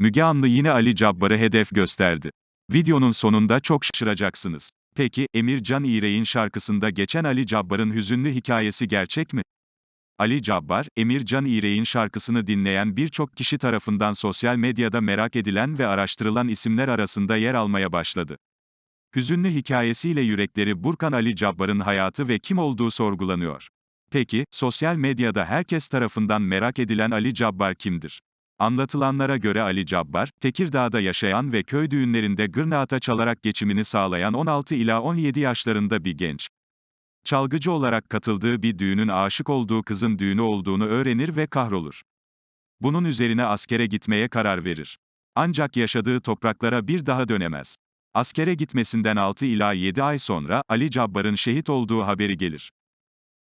Müge Anlı yine Ali Cabbar'ı hedef gösterdi. Videonun sonunda çok şaşıracaksınız. Peki, Emir Can İğrek'in şarkısında geçen Ali Cabbar'ın hüzünlü hikayesi gerçek mi? Ali Cabbar, Emir Can İğrek'in şarkısını dinleyen birçok kişi tarafından sosyal medyada merak edilen ve araştırılan isimler arasında yer almaya başladı. Hüzünlü hikayesiyle yürekleri burkan Ali Cabbar'ın hayatı ve kim olduğu sorgulanıyor. Peki, sosyal medyada herkes tarafından merak edilen Ali Cabbar kimdir? Anlatılanlara göre Ali Cabbar, Tekirdağ'da yaşayan ve köy düğünlerinde gırnaata çalarak geçimini sağlayan 16 ila 17 yaşlarında bir genç. Çalgıcı olarak katıldığı bir düğünün aşık olduğu kızın düğünü olduğunu öğrenir ve kahrolur. Bunun üzerine askere gitmeye karar verir. Ancak yaşadığı topraklara bir daha dönemez. Askere gitmesinden 6 ila 7 ay sonra, Ali Cabbar'ın şehit olduğu haberi gelir.